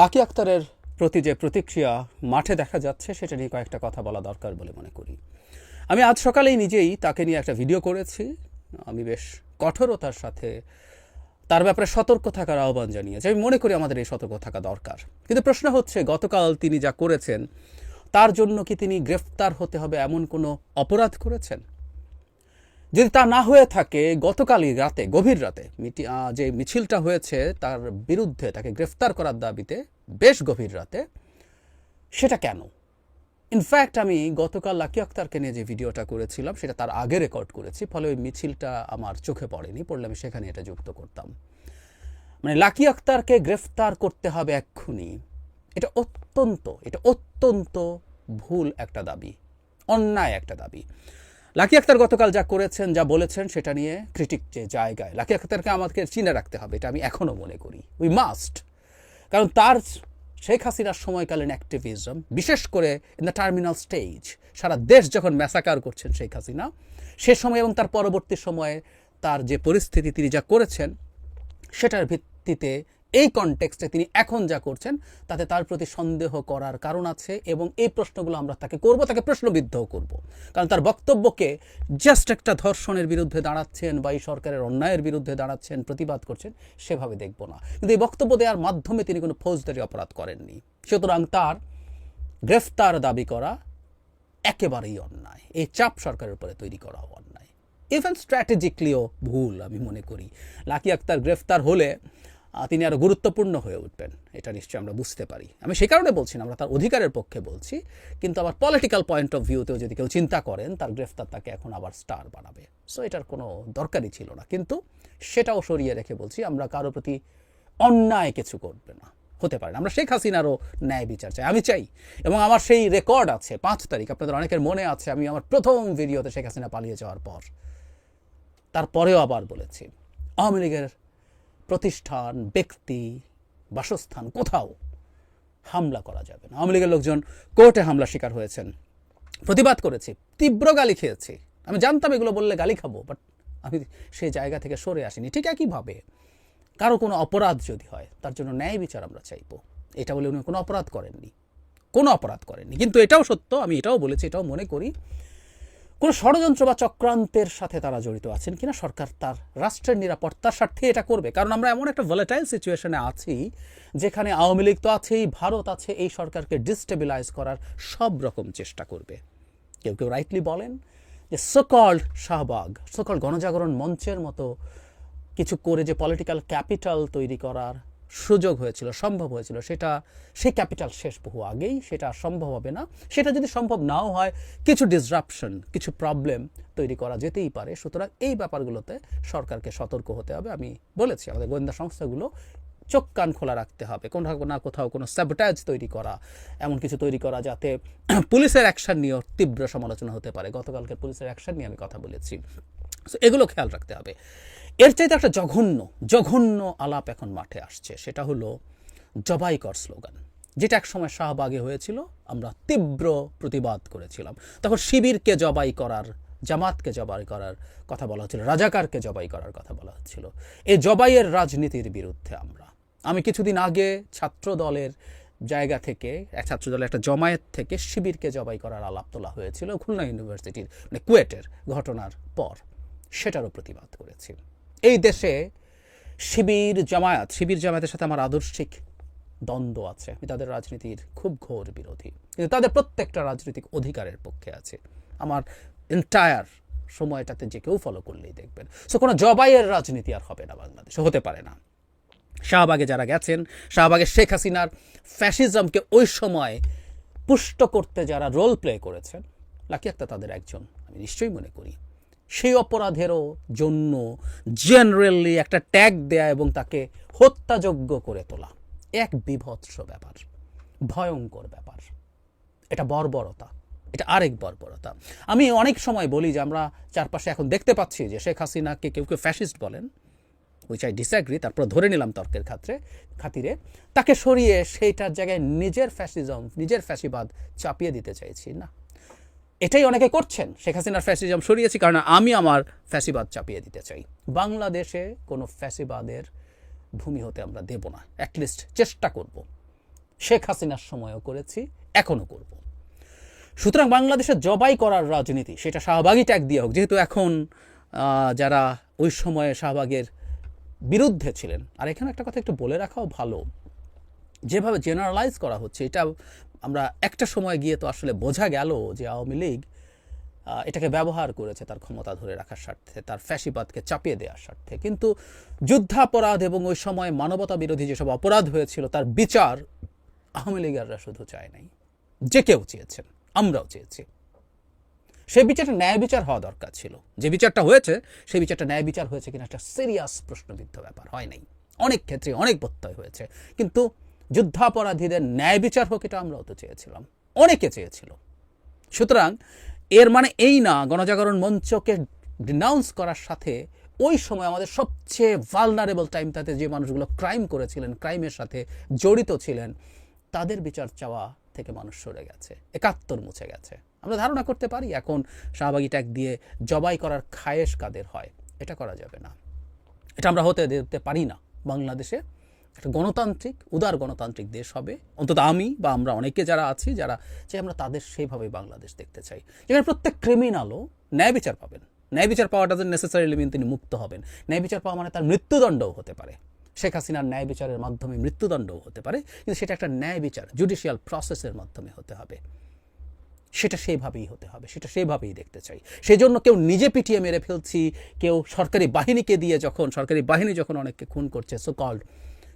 Lucky আক্তারের প্রতি যে প্রতিক্রিয়া মাঠে দেখা যাচ্ছে, সেটা নিয়ে কয়েকটা কথা বলা দরকার বলে মনে করি। আমি আজ সকালেই নিজেই তাকে নিয়ে একটা ভিডিও করেছি। আমি বেশ কঠোরতার সাথে তার ব্যাপারে সতর্ক থাকার আহ্বান জানিয়েছি। আমি মনে করি আমাদের এই সতর্ক থাকা দরকার। কিন্তু প্রশ্ন হচ্ছে, গতকাল তিনি যা করেছেন, তার জন্য কি তিনি গ্রেফতার হতে হবে এমন কোনো অপরাধ করেছেন? যদি তা না হয়ে থাকে, গতকালই রাতে, গভীর রাতে যে মিছিলটা হয়েছে, তার বিরুদ্ধে তাকে গ্রেফতার করার দাবিতে বেশ গভীর রাতে। সেটা কেন? ইনফ্যাক্ট আমি গতকাল লাকি আক্তারকে নিয়ে যে ভিডিওটা করেছিলাম, সেটা তার আগে রেকর্ড করেছি, ফলে ওই মিছিলটা আমার চোখে পড়েনি, পড়লে আমি সেখানে এটা যুক্ত করতাম। মানে লাকি আক্তারকে গ্রেফতার করতে হবে এক্ষুনি। এটা অত্যন্ত এটা অত্যন্ত ভুল একটা দাবি, অন্যায় একটা দাবি। লাকি আক্তার গতকাল যা করেছেন, যা বলেছেন, সেটা নিয়ে ক্রিটিক যে জায়গায়, লাকি আক্তারকে আমাকে চিনে রাখতে হবে, এটা আমি এখনও মনে করি। উই মাস্ট কারণ তার শেখ হাসিনার সময়কালীন অ্যাক্টিভিজম বিশেষ করে ইন দ্য টার্মিনাল স্টেজ সারা দেশ যখন ম্যাসাকার করছেন শেখ হাসিনা, সে সময় এবং তার পরবর্তী সময়ে তার যে পরিস্থিতি, তিনি যা করেছেন, সেটার ভিত্তিতে এই কনটেক্সটে তিনি এখন যা করছেন, তাতে তার প্রতি সন্দেহ করার কারণ আছে এবং এই প্রশ্নগুলো আমরা তাকে করব, তাকে প্রশ্নবিদ্ধও করব। কারণ তার বক্তব্যকে জাস্ট একটা ধর্ষণের বিরুদ্ধে দাঁড়াচ্ছেন বা এই সরকারের অন্যায়ের বিরুদ্ধে দাঁড়াচ্ছেন, প্রতিবাদ করছেন, সেভাবে দেখব না। কিন্তু এই বক্তব্য দেওয়ার মাধ্যমে তিনি কোনো ফৌজদারি অপরাধ করেননি। সুতরাং তার গ্রেফতার দাবি করা একেবারেই অন্যায়। এই চাপ সরকারের উপরে তৈরি করাও অন্যায়। ইভেন স্ট্র্যাটেজিকলিও ভুল, আমি মনে করি। লাকি আক্তার গ্রেফতার হলে তিনি আরও গুরুত্বপূর্ণ হয়ে উঠবেন, এটা নিশ্চয়ই আমরা বুঝতে পারি। আমি সেই কারণে বলছি না, আমরা তার অধিকারের পক্ষে বলছি, কিন্তু আবার পলিটিক্যাল পয়েন্ট অফ ভিউতেও যদি কেউ চিন্তা করেন, তার গ্রেফতার তাকে এখন আবার স্টার বানাবে। সো এটার কোনো দরকারই ছিল না, কিন্তু সেটাও সরিয়ে রেখে বলছি, আমরা কারও প্রতি অন্যায় কিছু করবে না, হতে পারে আমরা শেখ হাসিনারও ন্যায় বিচার চাই, আমি চাই। এবং আমার সেই রেকর্ড আছে, পাঁচ তারিখ, আপনাদের অনেকের মনে আছে, আমি আমার প্রথম ভিডিওতে শেখ হাসিনা পালিয়ে যাওয়ার পর, তারপরেও আবার বলেছি, আওয়ামী লীগের প্রতিষ্ঠান, ব্যক্তি, বাসস্থান, কোথাও হামলা করা যাবে না। আওয়ামী লীগের লোকজন কোর্টে হামলা শিকার হয়েছেন। প্রতিবাদ করেছি, তীব্র গালি খেয়েছি। আমি জানতাম এগুলো বললে গালি খাব বাট আমি সেই জায়গা থেকে সরে আসিনি। ঠিক একইভাবে কারও কোনো অপরাধ যদি হয়, তার জন্য ন্যায় বিচার আমরা চাইব। এটা বলে উনি কোনো অপরাধ করেননি। কোনো অপরাধ করেননি। কিন্তু এটাও সত্য, আমি এটাও বলেছি, এটাও মনে করি কোনো ষড়যন্ত্র বা চক্রান্তের সাথে তারা জড়িত আছেন কিনা? সরকার তার রাষ্ট্রের নিরাপত্তার স্বার্থে এটা করবে। কারণ আমরা এমন একটা ভলেটাইল সিচুয়েশনে আছি, যেখানে আওয়ামী লীগ তো আছেই, ভারত আছে, এই সরকারকে ডিস্টেবিলাইজ করার সব রকম চেষ্টা করবে। কেউ কেউ রাইটলি বলেন যে সকল্ড শাহবাগ সকল গণজাগরণ মঞ্চের মতো কিছু করে যে পলিটিক্যাল ক্যাপিটাল তৈরি করার সুযোগ হয়েছিল, সম্ভব হয়েছিল। সেটা, সেই ক্যাপিটাল শেষ বহু আগেই, সেটা সম্ভব হবে না। সেটা যদি সম্ভব নাও হয়, কিছু ডিসরাপশন কিছু প্রবলেম তৈরি করা যেতেই পারে। সুতরাং এই ব্যাপারগুলোতে সরকারকে সতর্ক হতে হবে। আমি বলেছি, আমাদের গোয়েন্দা সংস্থাগুলো চোখ কান খোলা রাখতে হবে। কোথাও না কোথাও কোনো স্যাবটাইজ তৈরি করা, এমন কিছু তৈরি করা যাতে পুলিশের অ্যাকশন নিয়েও তীব্র সমালোচনা হতে পারে। গতকালকে পুলিশের অ্যাকশন নিয়ে আমি কথা বলেছি। সো এগুলো খেয়াল রাখতে হবে। এর চাইতে একটা জঘন্য জঘন্য আলাপ এখন মাঠে আসছে। সেটা হলো জবাই কর স্লোগান, যেটা এক সময় শাহবাগে হয়েছিল, আমরা তীব্র প্রতিবাদ করেছিলাম। তখন শিবিরকে জবাই করার, জামাতকে জবাই করার কথা বলা হচ্ছিল, রাজাকারকে জবাই করার কথা বলা হচ্ছিল। এই জবাইয়ের রাজনীতির বিরুদ্ধে আমরা, আমি কিছুদিন আগে ছাত্র দলের জায়গা থেকে, এক ছাত্র দলের একটা জমায়েত থেকে শিবিরকে জবাই করার আলাপ তোলা হয়েছিল, খুলনা ইউনিভার্সিটির মানে কুয়েটের ঘটনার পর। সেটারও প্রতিবাদ করেছি। এই দেশে শিবির জামায়াত, শিবির জামায়াতের সাথে আমার আদর্শিক দ্বন্দ্ব আছে। আমি তাদের রাজনীতির খুব ঘোর বিরোধী। কিন্তু তাদের প্রত্যেকটা রাজনৈতিক অধিকারের পক্ষে আছে। আমার এন্টায়ার সময়টাতে যে কেউ ফলো করলেই দেখবেন। সো কোনো জবাইয়ের রাজনীতি আর হবে না বাংলাদেশে। হতে পারে না। শাহবাগে যারা গেছেন, শাহবাগে শেখ হাসিনার ফ্যাসিজমকে ওই সময় পুষ্ট করতে যারা রোল প্লে করেছেন, লাকি একটা তাদের একজন, আমি নিশ্চয়ই মনে করি। সেই অপরাধেরও জন্য জেনারেলি একটা ট্যাগ দেয়া এবং তাকে হত্যাযোগ্য করে তোলা। এক বিভৎস ব্যাপার, ভয়ঙ্কর ব্যাপার। এটা বর্বরতা, এটা আরেক বর্বরতা। আমি অনেক সময় বলি যে আমরা চারপাশে এখন দেখতে পাচ্ছি যে শেখ হাসিনাকে কেউ কেউ ফ্যাসিস্ট বলেন উইচ আই ডিসঅ্যাগ্রি তারপর ধরে নিলাম তর্কের খাতিরে খাতিরে। তাকে সরিয়ে সেইটার জায়গায় নিজের ফ্যাসিজম নিজের ফ্যাসিবাদ চাপিয়ে দিতে চাইছি। না এটাই অনেকে করছেন। শেখ হাসিনার ফ্যাসিজম সরিয়েছি কারণ আমি আমার ফ্যাসিবাদ চাপিয়ে দিতে চাই। বাংলাদেশে কোনো ফ্যাসিবাদের ভূমি হতে আমরা দেব না। অ্যাটলিস্ট চেষ্টা করব। শেখ হাসিনার সময়ও করেছি, এখনও করব। সুতরাং বাংলাদেশে জবাই করার রাজনীতি, সেটা শাহবাগই ট্যাগ দিয়ে হোক, যেহেতু এখন যারা ওই সময়ে শাহবাগের বিরুদ্ধে ছিলেন। আর এখানে একটা কথা একটু বলে রাখাও ভালো। যেভাবে জেনারেলাইজ করা হচ্ছে, এটা আমরা একটা সময় গিয়ে তো আসলে বোঝা গেল যে আওয়ামী লীগ এটাকে ব্যবহার করেছে তার ক্ষমতা ধরে রাখার স্বার্থে, তার ফ্যাসিবাদকে চাপিয়ে দেওয়ার স্বার্থে। কিন্তু যুদ্ধাপরাধ এবং ওই সময় মানবতা বিরোধী যেসব অপরাধ হয়েছিল, তার বিচার আওয়ামী লীগাররা শুধু চায় নাই। যে কেউ চেয়েছেন, আমরাও চেয়েছি। সেই বিচারটা ন্যায় বিচার হওয়া দরকার ছিল। যে বিচারটা হয়েছে, সেই বিচারটা ন্যায় বিচার হয়েছে কিনা একটা সিরিয়াস প্রশ্নবিদ্ধ ব্যাপার হয় নাই। অনেক ক্ষেত্রে অনেক প্রত্যয় হয়েছে। কিন্তু যুদ্ধাপরাধীদের ন্যায় বিচার হোক, এটা আমরাও তো চেয়েছিলাম। অনেকে চেয়েছিল। সুতরাং এর মানে এই না, গণজাগরণ মঞ্চকে ডিনাউন্স করার সাথে ওই সময় আমাদের সবচেয়ে ভালনারেবল টাইমটাতে যে মানুষগুলো ক্রাইম করেছিলেন ক্রাইমের সাথে জড়িত ছিলেন, তাদের বিচার চাওয়া থেকে মানুষ সরে গেছে, একাত্তর মুছে গেছে। আমরা ধারণা করতে পারি এখন শাহবাগী ট্যাগ দিয়ে জবাই করার খায়েশ কাদের হয়, এটা করা যাবে না। এটা আমরা হতে দিতে পারি না। বাংলাদেশে একটা গণতান্ত্রিক, উদার গণতান্ত্রিক দেশ হবে। অন্তত আমি বা আমরা অনেকে যারা আছি, যারা চাই আমরা তাদের সেইভাবে বাংলাদেশ দেখতে চাই। যেখানে প্রত্যেক ক্রিমিনালও ন্যায় বিচার পাবেন। ন্যায় বিচার পাওয়া ডাজেন্ট নেসেসারিলি মিন তিনি মুক্ত হবেন। ন্যায় বিচার পাওয়া মানে তার মৃত্যুদণ্ডও হতে পারে। শেখ হাসিনার ন্যায় বিচারের মাধ্যমে মৃত্যুদণ্ডও হতে পারে। কিন্তু সেটা একটা ন্যায় বিচার জুডিশিয়াল প্রসেসের মাধ্যমে হতে হবে। সেটা সেইভাবেই হতে হবে, সেটা সেইভাবেই দেখতে চাই। সেই জন্য কেউ নিজে পিটিয়ে মেরে ফেলছি, কেউ সরকারি বাহিনীকে দিয়ে যখন, সরকারি বাহিনী যখন অনেককে খুন করছে সো কল্ড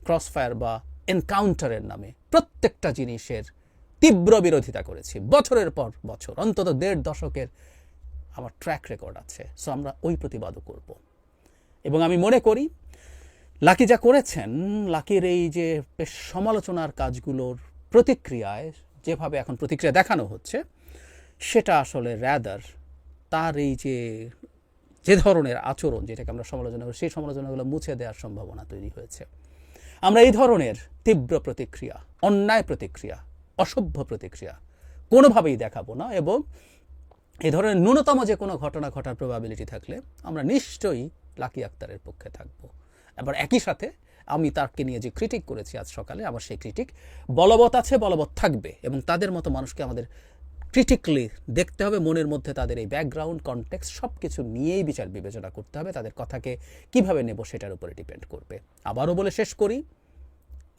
ক্রসফায়ার বা এনকাউন্টারের নামে প্রত্যেকটা জিনিসের তীব্র বিরোধিতা করেছি। বছরের পর বছর, অন্তত দেড় দশকের আমার ট্র্যাক রেকর্ড আছে। সো আমরা ওই প্রতিবাদও করব। এবং আমি মনে করি, লাকি যা করেছেন, লাকির এই যে বেশ সমালোচনার কাজগুলোর প্রতিক্রিয়ায়, যেভাবে এখন প্রতিক্রিয়া দেখানো হচ্ছে, সেটা আসলে র্যাদার তার এই যে যে ধরনের আচরণ যেটাকে আমরা সমালোচনা করি, সেই সমালোচনাগুলো মুছে দেওয়ার সম্ভাবনা তৈরি হয়েছে। আমরা এই ধরনের তীব্র প্রতিক্রিয়া, অন্যায় প্রতিক্রিয়া, অসভ্য প্রতিক্রিয়া কোনোভাবেই দেখাবো না এবং এই ধরনের ন্যূনতম যে কোনো ঘটনা ঘটার প্রবাবিলিটি থাকলে আমরা নিশ্চয়ই লাকি আক্তারের পক্ষে থাকব। এবার একই সাথে আমি তাকে নিয়ে যে ক্রিটিক করেছি আজ সকালে, আমার সেই ক্রিটিক বলবৎ আছে, বলবৎ থাকবে এবং তাদের মতো মানুষকে আমাদের ক্রিটিকলি দেখতে হবে মনের মধ্যে তাদের এই ব্যাকগ্রাউন্ড কনটেক্স সব কিছু নিয়েই বিচার বিবেচনা করতে হবে, তাদের কথাকে কীভাবে নেব সেটার উপরে ডিপেন্ড করবে। আবারও বলে শেষ করি,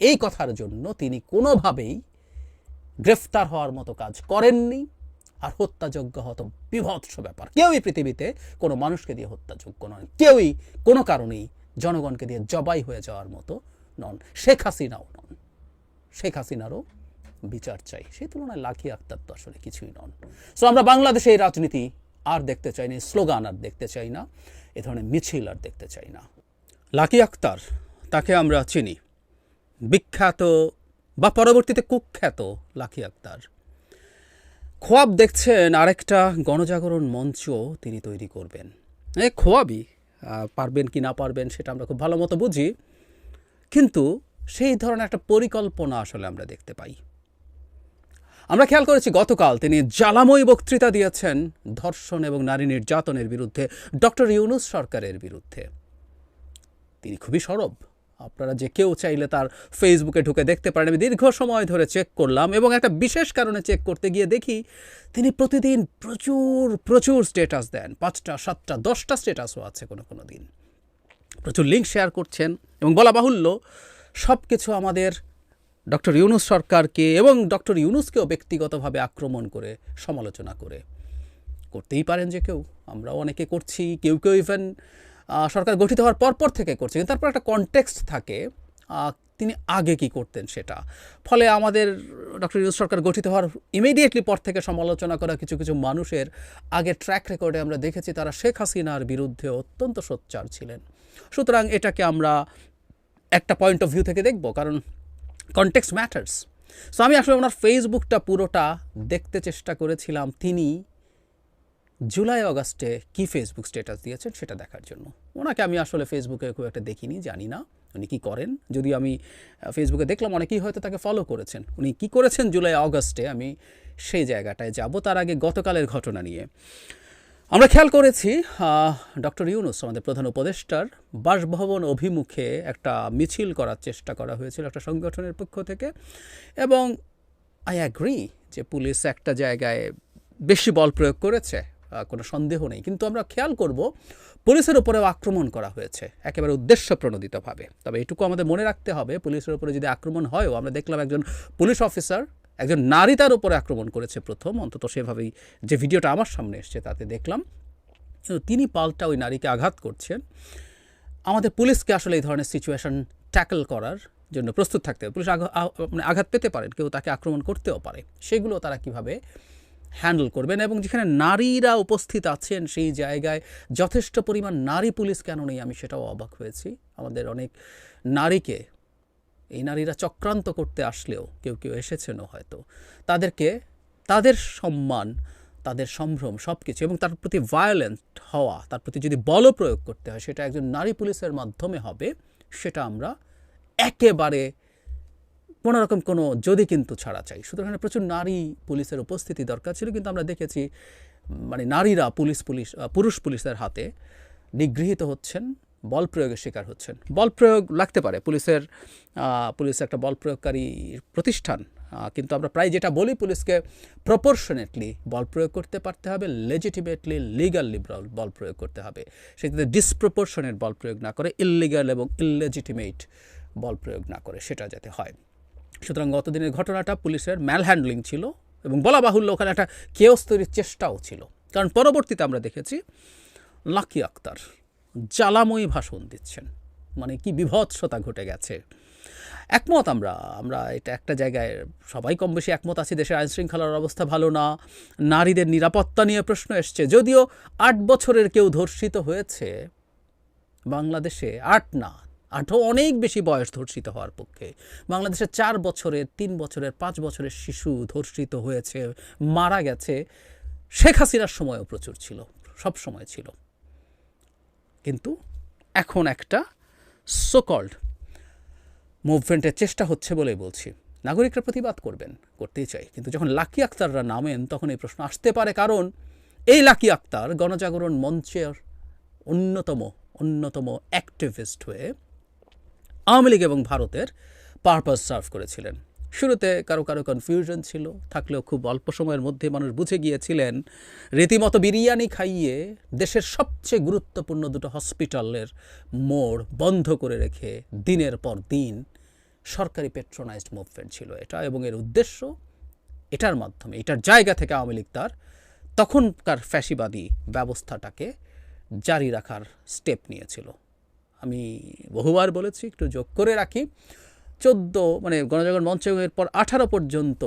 এই কথার জন্য তিনি কোনোভাবেই গ্রেফতার হওয়ার মতো কাজ করেননি, আর হত্যাযোগ্য হতো বিভৎস ব্যাপার। কেউই পৃথিবীতে কোনো মানুষকে দিয়ে হত্যাযোগ্য নয়, কেউই কোনো কারণেই জনগণকে দিয়ে জবাই হয়ে যাওয়ার মতো নন, শেখ হাসিনাও নন। শেখ হাসিনারও বিচার চাই। সেই তুলনায় লাখি আক্তার তো আসলে কিছুই নন। সো আমরা বাংলাদেশে এই রাজনীতি আর দেখতে চাই না, স্লোগান আর দেখতে চাই না, এ ধরনের মিছিল আর দেখতে চাই না। লাকি আক্তার তাকে আমরা চিনি। বিখ্যাত বা পরবর্তীতে কুখ্যাত লাকি আক্তার খোয়াব দেখছেন আরেকটা গণজাগরণ মঞ্চ তিনি তৈরি করবেন। এ খোয়াবই পারবেন কি না পারবেন সেটা আমরা খুব ভালো মতো বুঝি। কিন্তু সেই ধরনের একটা পরিকল্পনা আসলে আমরা দেখতে পাই। আমরা খেয়াল করেছি গতকাল তিনি জ্বালাময়ী বক্তৃতা দিয়েছেন ধর্ষণ এবং নারী নির্যাতনের বিরুদ্ধে, ডক্টর ইউনুস সরকারের বিরুদ্ধে। তিনি খুবই সরব। আপনারা যে কেউ চাইলে তার ফেসবুকে ঢুকে দেখতে পারেন। আমি দীর্ঘ সময় ধরে চেক করলাম এবং একটা বিশেষ কারণে চেক করতে গিয়ে দেখি তিনি প্রতিদিন প্রচুর প্রচুর স্টেটাস দেন। পাঁচটা, সাতটা, দশটা স্টেটাসও আছে কোনো কোনো দিন। প্রচুর লিঙ্ক শেয়ার করছেন এবং বলা বাহুল্য সব কিছু আমাদের ডক্টর ইউনুস সরকারকে এবং ডক্টর ইউনুসকেও ব্যক্তিগতভাবে আক্রমণ করে, সমালোচনা করে। করতেই পারেন যে কেউ আমরাও অনেকে করছি, কেউ কেউ ইভেন সরকার গঠিত হওয়ার পরপর থেকে করছে। কিন্তু তারপর একটা কনটেক্সট থাকে তিনি আগে কি করতেন সেটা। ফলে আমাদের ডক্টর ইউনুস সরকার গঠিত হওয়ার ইমিডিয়েটলি পর থেকে সমালোচনা করা কিছু কিছু মানুষের আগের ট্র্যাক রেকর্ডে আমরা দেখেছি, তারা শেখ হাসিনার বিরুদ্ধে অত্যন্ত সোচ্চার ছিলেন। সুতরাং এটাকে আমরা একটা পয়েন্ট অফ ভিউ থেকে দেখব, কারণ কনটেক্সট ম্যাটার্স সো আমি আসলে ওনার ফেসবুকটা পুরোটা দেখতে চেষ্টা করেছিলাম। তিনি জুলাই অগাস্টে কি ফেসবুক স্ট্যাটাস দিয়েছেন সেটা দেখার জন্য। ওনাকে আমি আসলে ফেসবুকে খুব একটা দেখিনি, জানি না উনি কী করেন। যদি আমি ফেসবুকে দেখলাম, অনেকেই হয়তো তাকে ফলো করেছেন। উনি কি করেছেন জুলাই অগাস্টে আমি সেই জায়গাটায় যাব। তার আগে গতকালের ঘটনা নিয়ে। আমরা খেয়াল করেছি ডক্টর ইউনুস, আমাদের প্রধান উপদেষ্টার বাসভবন অভিমুখে একটা মিছিল করার চেষ্টা করা হয়েছিল একটা সংগঠনের পক্ষ থেকে এবং আই অ্যাগ্রি যে পুলিশ একটা জায়গায় বেশি বল প্রয়োগ করেছে কোনো সন্দেহ নেই। কিন্তু আমরা খেয়াল করব, পুলিশের উপরেও আক্রমণ করা হয়েছে, একেবারে উদ্দেশ্য প্রণোদিতভাবে তবে এটুকু আমাদের মনে রাখতে হবে, পুলিশের উপরে যদি আক্রমণ হয়ও আমরা দেখলাম একজন পুলিশ অফিসার একজন নারী তার উপরে আক্রমণ করেছে প্রথম। অন্তত সেভাবেই যে ভিডিওটা আমার সামনে এসছে তাতে দেখলাম। তিনি পাল্টা ওই নারীকে আঘাত করছেন। আমাদের পুলিশকে আসলে এই ধরনের সিচুয়েশন ট্যাকল করার জন্য প্রস্তুত থাকতে হবে। পুলিশ মানে আঘাত পেতে পারেন কেউ তাকে আক্রমণ করতেও পারে। সেগুলো তারা কীভাবে হ্যান্ডেল করবেন এবং যেখানে নারীরা উপস্থিত আছেন সেই জায়গায় যথেষ্ট পরিমাণ নারী পুলিশ কেন নেই আমি সেটাও অবাক হয়েছি। আমাদের অনেক নারীকে এই নারীরা চক্রান্ত করতে আসলেও কেউ কেউ এসেছেনও হয়তো। তাদেরকে তাদের সম্মান, তাদের সম্ভ্রম সব কিছু এবং তার প্রতি ভায়োলেন্ট হওয়া, তার প্রতি যদি বল প্রয়োগ করতে হয়, সেটা একজন নারী পুলিশের মাধ্যমে হবে, সেটা আমরা একেবারে কোনো রকম কোনো যদি কিন্তু ছাড়া চাই। সুতরাং প্রচুর নারী পুলিশের উপস্থিতি দরকার ছিল, কিন্তু আমরা দেখেছি মানে নারীরা পুলিশ পুলিশ পুরুষ পুলিশের হাতে নিগৃহীত হচ্ছেন। বল প্রয়োগের শিকার হচ্ছেন। বল প্রয়োগ লাগতে পারে। পুলিশের পুলিশ একটা বল প্রয়োগকারী প্রতিষ্ঠান কিন্তু আমরা প্রায় যেটা বলি পুলিশকে প্রপোর্শনেটলি বল প্রয়োগ করতে পারতে হবে লেজিটিমেটলি লিগাল বল প্রয়োগ করতে হবে। সেক্ষেত্রে ডিসপ্রপোর্শনেট বল প্রয়োগ না করে ইললিগাল এবং ইললেজিটিমেট বল প্রয়োগ না করে, সেটা যাতে হয়। সুতরাং গতদিনের ঘটনাটা পুলিশের ম্যাল হ্যান্ডলিং ছিল এবং বলা বাহুল্য ওখানে একটা কেওস তৈরির চেষ্টাও ছিল। কারণ পরবর্তীতে আমরা দেখেছি, লাকি আক্তার জ্বালাময়ী ভাষণ দিচ্ছেন। মানে কি বিভৎসতা ঘটে গেছে। একমত আমরা আমরা এটা একটা জায়গায় সবাই কম বেশি একমত আছি, দেশের আইন শৃঙ্খলার অবস্থা ভালো না, নারীদের নিরাপত্তা নিয়ে প্রশ্ন এসছে। যদিও আট বছরের কেউ ধর্ষিত হয়েছে, বাংলাদেশে আট না, আটও অনেক বেশি বয়স ধর্ষিত হওয়ার পক্ষে। বাংলাদেশে চার বছরের, তিন বছরের, পাঁচ বছরের শিশু ধর্ষিত হয়েছে, মারা গেছে। শেখ হাসিনার সময়ও প্রচুর ছিল, সব সময় ছিল। কিন্তু এখন একটা সোকল্ড মুভমেন্টের চেষ্টা হচ্ছে বলেই বলছি। নাগরিকরা প্রতিবাদ করবেন, করতেই চাই। কিন্তু যখন লাকি আক্তাররা নামেন, তখন এই প্রশ্ন আসতে পারে। কারণ এই লাকি আক্তার গণজাগরণ মঞ্চের অন্যতম অন্যতম অ্যাক্টিভিস্ট হয়ে আওয়ামী লীগ এবং ভারতের পারপাস সার্ভ করেছিলেন। শুরুতে কারও কারও কনফিউশন ছিল, থাকলেও খুব অল্প সময়ের মধ্যে মানুষ বুঝে গিয়েছিলেন, রীতিমতো বিরিয়ানি খাইয়ে দেশের সবচেয়ে গুরুত্বপূর্ণ দুটো হসপিটালের মোড় বন্ধ করে রেখে দিনের পর দিন সরকারি পেট্রোনাইজড মুভমেন্ট ছিল এটা এবং এর উদ্দেশ্য এটার মাধ্যমে, এটার জায়গা থেকে আওয়ামী লীগ তার তখনকার ফ্যাসিবাদী ব্যবস্থাটাকে জারি রাখার স্টেপ নিয়েছিল। আমি বহুবার বলেছি, একটু যোগ করে রাখি। চোদ্দ মানে গণজাগরণ মঞ্চ এবং এরপর আঠারো পর্যন্ত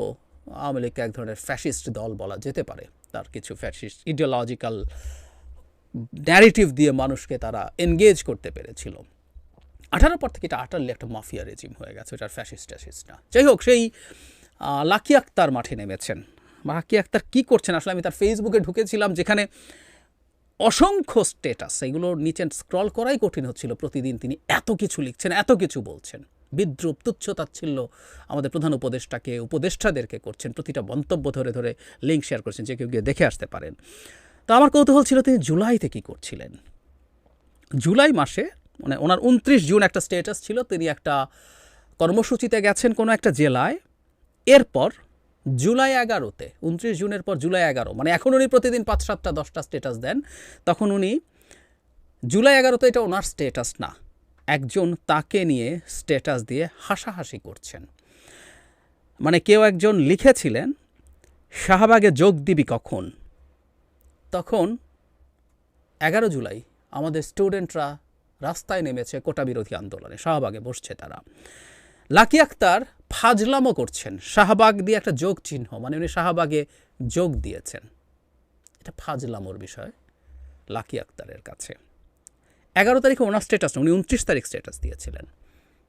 আওয়ামী লীগকে এক ধরনের ফ্যাসিস্ট দল বলা যেতে পারে। তার কিছু ফ্যাসিস্ট ইডিওলজিক্যাল ন্যারেটিভ দিয়ে মানুষকে তারা এনগেজ করতে পেরেছিল। আঠারো পর থেকে এটা আটারলি একটা মাফিয়া রেজিম হয়ে গেছে, ওটার ফ্যাসিস্ট ট্যাসিস্ট না। যাই হোক, সেই লাকি আক্তার মাঠে নেমেছেন। লাকি আক্তার কী করছেন? আসলে আমি তার ফেসবুকে ঢুকেছিলাম, যেখানে অসংখ্য স্টেটাস এগুলোর নিচে স্ক্রল করাই কঠিন হচ্ছিল। প্রতিদিন তিনি এত কিছু লিখছেন, এত কিছু বলছেন। বিদ্রুপ তুচ্ছ তাচ্ছিল্য আমাদের প্রধান উপদেষ্টাকে, উপদেষ্টাদেরকে করছেন। প্রতিটা মন্তব্য ধরে ধরে লিঙ্ক শেয়ার করছেন, যে কেউ গিয়ে দেখে আসতে পারেন। তো আমার কৌতূহল ছিল তিনি জুলাইতে কী করছিলেন? জুলাই মাসে মানে ওনার উনত্রিশ জুন একটা স্টেটাস ছিল, তিনি একটা কর্মসূচিতে গেছেন কোনো একটা জেলায়। এরপর জুলাই এগারোতে, উনত্রিশ জুনের পর জুলাই এগারো মানে এখন উনি প্রতিদিন পাঁচ সাতটা দশটা স্টেটাস দেন, তখন উনি, জুলাই এগারোতে এটা ওনার স্টেটাস না। একজন তাকে নিয়ে স্ট্যাটাস দিয়ে হাসাহাসি করছেন। মানে কেউ একজন লিখেছিলেন, শাহবাগে যোগ দিবি কখন? তখন এগারো জুলাই আমাদের স্টুডেন্টরা রাস্তায় নেমেছে কোটা বিরোধী আন্দোলনে, শাহবাগে বসছে তারা। লাকি আক্তার ফাজলামো করছেন, শাহবাগ দিয়ে একটা যোগ চিহ্ন মানে উনি শাহবাগে যোগ দিয়েছেন। এটা ফাজলামোর বিষয়, লাকি আক্তারের কাছে। এগারো তারিখে ওনার স্ট্যাটাস উনি উনত্রিশ তারিখ স্ট্যাটাস দিয়েছিলেন।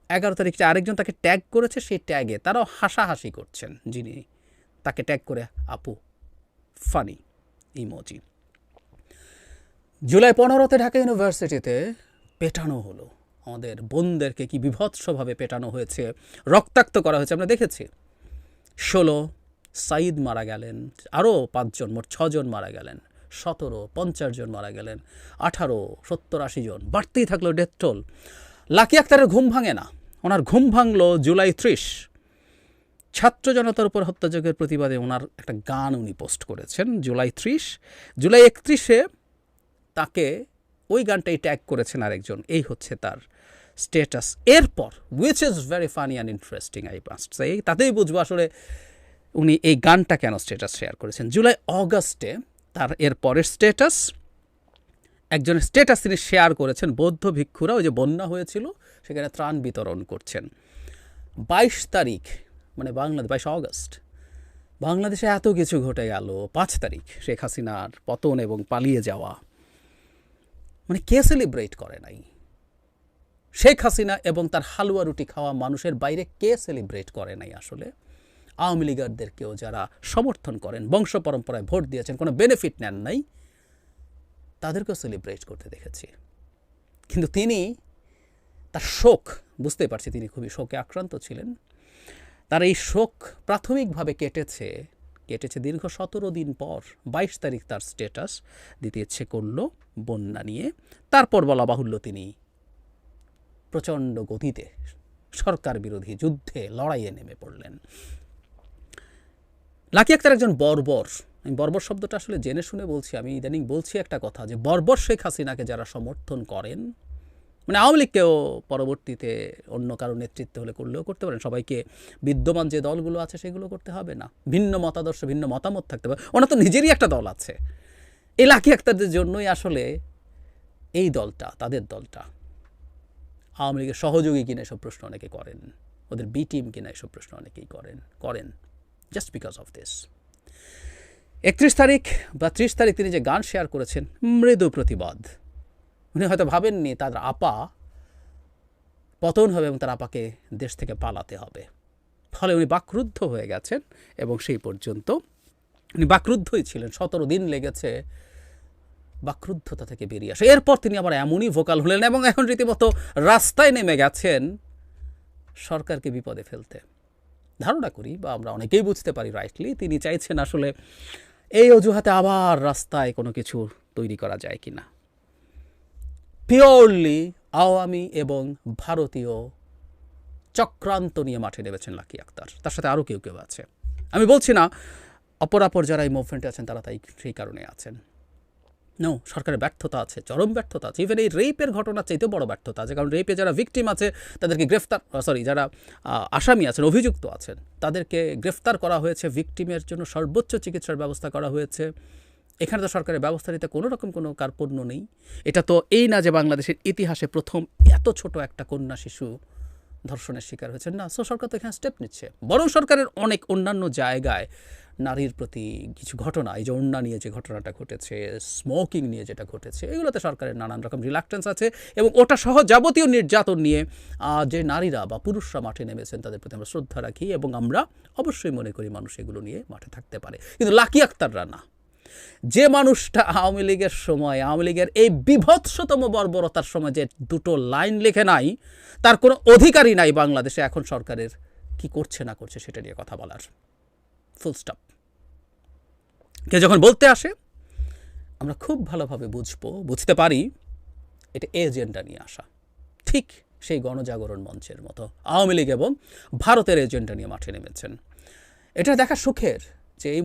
এগারো তারিখে আরেকজন তাকে ট্যাগ করেছে, সেই ট্যাগে তারাও হাসাহাসি করছেন যিনি। তাকে ট্যাগ করে আপু ফানি ইমোজি জুলাই পনেরোতে ঢাকা ইউনিভার্সিটিতে পেটানো হলো। আমাদের বোনদেরকে কি বিভৎসভাবে পেটানো হয়েছে, রক্তাক্ত করা হয়েছে, আমরা দেখেছি। ষোলো, সাইদ মারা গেলেন, আরও পাঁচজন, মোট ছজন মারা গেলেন। সতেরো, পঞ্চাশ জন মারা গেলেন, আঠারো, সত্তর, আশি জন। বাড়তেই থাকল ডেথ টোল লাকি আক্তারের ঘুম ভাঙে না। ওনার ঘুম ভাঙলো জুলাই ত্রিশ। ছাত্র জনতার উপর হত্যাযোগের প্রতিবাদে ওনার একটা গান উনি পোস্ট করেছেন জুলাই ত্রিশ। জুলাই একত্রিশে তাকে ওই গানটাই ট্যাগ করেছেন আরেকজন। এই হচ্ছে তার স্টেটাস এরপর which is very funny and interesting I must say তাতেই বুঝব আসলে উনি এই গানটা কেন স্টেটাস শেয়ার করেছেন। জুলাই অগস্টে তার এর পরের স্টেটাস একজনের স্টেটাস তিনি শেয়ার করেছেন, বৌদ্ধ ভিক্ষুরা, ওই যে বন্যা হয়েছিল, সেখানে ত্রাণ বিতরণ করছেন। বাইশ তারিখ মানে বাংলাদেশ, বাইশ অগস্ট বাংলাদেশে এত কিছু ঘটে গেল, পাঁচ তারিখ, শেখ হাসিনার পতন এবং পালিয়ে যাওয়া। মানে কে সেলিব্রেট করে নাই? শেখ হাসিনা এবং তার হালুয়া রুটি খাওয়া মানুষের বাইরে কে সেলিব্রেট করে নাই আসলে? আওয়ামী লীগারদেরকেও যারা সমর্থন করেন, বংশ পরম্পরায় ভোট দিয়েছেন, কোনো বেনিফিট নেন নাই, তাদেরকেও সেলিব্রেট করতে দেখেছি। কিন্তু তিনি তার শোক, বুঝতে পারছি তিনি খুবই শোকে আক্রান্ত ছিলেন, তার এই শোক প্রাথমিকভাবে কেটেছে কেটেছে দীর্ঘ সতেরো দিন পর, বাইশ তারিখ তার স্টেটাস দিতে ইচ্ছে করল বন্যা নিয়ে, তারপর বলা বাহুল্য তিনি প্রচণ্ড গতিতে সরকার বিরোধী যুদ্ধে লড়াইয়ে নেমে পড়লেন। লাকি আক্তার একজন বর্বর। আমি বর্বর শব্দটা আসলে জেনে শুনে বলছি আমি, ইদানিং বলছি একটা কথা যে বর্বর শেখ হাসিনাকে যারা সমর্থন করেন মানে আওয়ামী লীগকেও পরবর্তীতে অন্য কারও নেতৃত্বে হলে করলেও করতে পারেন, সবাইকে বিদ্যমান যে দলগুলো আছে সেগুলো করতে হবে না। ভিন্ন মতাদর্শ, ভিন্ন মতামত থাকতে পারে ওনার তো নিজেরই একটা দল আছে। এই লাকি আক্তারদের জন্যই আসলে এই দলটা, তাদের দলটা আওয়ামী লীগের সহযোগী কিনা এসব প্রশ্ন অনেকে করেন, ওদের বি টিম কিনা এসব প্রশ্ন অনেকেই করেন করেন। জাস্ট বিকজ অফ দিস একত্রিশ তারিখ বা ত্রিশ তারিখ তিনি যে গান শেয়ার করেছেন, মৃদু প্রতিবাদ। উনি হয়তো ভাবেননি তার আপা পতন হবে এবং তার আপাকে দেশ থেকে পালাতে হবে। ফলে উনি বাকরুদ্ধ হয়ে গেছেন এবং সেই পর্যন্ত উনি বাকরুদ্ধই ছিলেন। সতেরো দিন লেগেছে বাকরুদ্ধতা থেকে বেরিয়ে আসে। এরপর তিনি আবার এমনই ভোকাল হলেন এবং এখন রীতিমতো রাস্তায় নেমে গেছেন সরকারকে বিপদে ফেলতে। ধারণা করি বা আমরা অনেকেই বুঝতে পারি রাইটলি তিনি চাইছেন আসলে এই অজুহাতে আবার রাস্তায় কোনো কিছু তৈরি করা যায় কি না পিওরলি আওয়ামী এবং ভারতীয় চক্রান্ত নিয়ে মাঠে নেমেছেন লাকি আক্তার। তার সাথে আরও কেউ কেউ আছে। আমি বলছি না, অপরাপর যারা এই মুভমেন্টে আছেন, তারা তাই সেই কারণে আছেন। নো সরকারের ব্যর্থতা আছে, চরম ব্যর্থতা আছে। ইভেন এই রেপের ঘটনা চাইতে বড় ব্যর্থতা আছে, কারণ রেপে যারা ভিকটিম আছে, তাদেরকে গ্রেফতার সরি যারা আসামি আছেন, অভিযুক্ত আছেন, তাদেরকে গ্রেফতার করা হয়েছে ভিকটিমের জন্য সর্বোচ্চ চিকিৎসার ব্যবস্থা করা হয়েছে। এখানে তো সরকারের ব্যবস্থা নিতে কোনো রকম কোনো কার্পণ্য নেই। এটা তো এই না যে বাংলাদেশের ইতিহাসে প্রথম এত ছোট একটা কন্যা শিশু ধর্ষণের শিকার হয়েছেন। না, সো সরকার তো এখানে স্টেপ নিচ্ছে। বরং সরকারের অনেক অন্যান্য জায়গায় নারীর প্রতি কিছু ঘটনা, এই যে অন্যা নিয়ে যে ঘটনাটা ঘটেছে স্মোকিং নিয়ে যেটা ঘটেছে, এগুলোতে সরকারের নানান রকম রিলাক্টেন্স আছে এবং ওটা সহ যাবতীয় নির্যাতন নিয়ে যে নারীরা বা পুরুষরা মাঠে নেমেছেন, তাদের প্রতি আমরা শ্রদ্ধা রাখি এবং আমরা অবশ্যই মনে করি মানুষ এগুলো নিয়ে মাঠে থাকতে পারে। কিন্তু লাকি আক্তাররা না। যে মানুষটা আওয়ামী লীগের সময়, আওয়ামী লীগের এই বিভৎসতম বর্বরতার সময় যে দুটো লাইন লেখে নাই, তার কোনো অধিকারই নাই বাংলাদেশে এখন সরকারের। কি করছে না করছে সেটা নিয়ে কথা বলার। ফুল স্টপ কে যখন বলতে আসে, আমরা খুব ভালোভাবে বুঝব, বুঝতে পারি এটা এজেন্ডা নিয়ে আসা। ঠিক সেই গণজাগরণ মঞ্চের মতো আওয়ামী লীগ এবং ভারতের এজেন্ডা নিয়ে মাঠে নেমেছেন। এটা দেখা সুখের যে এই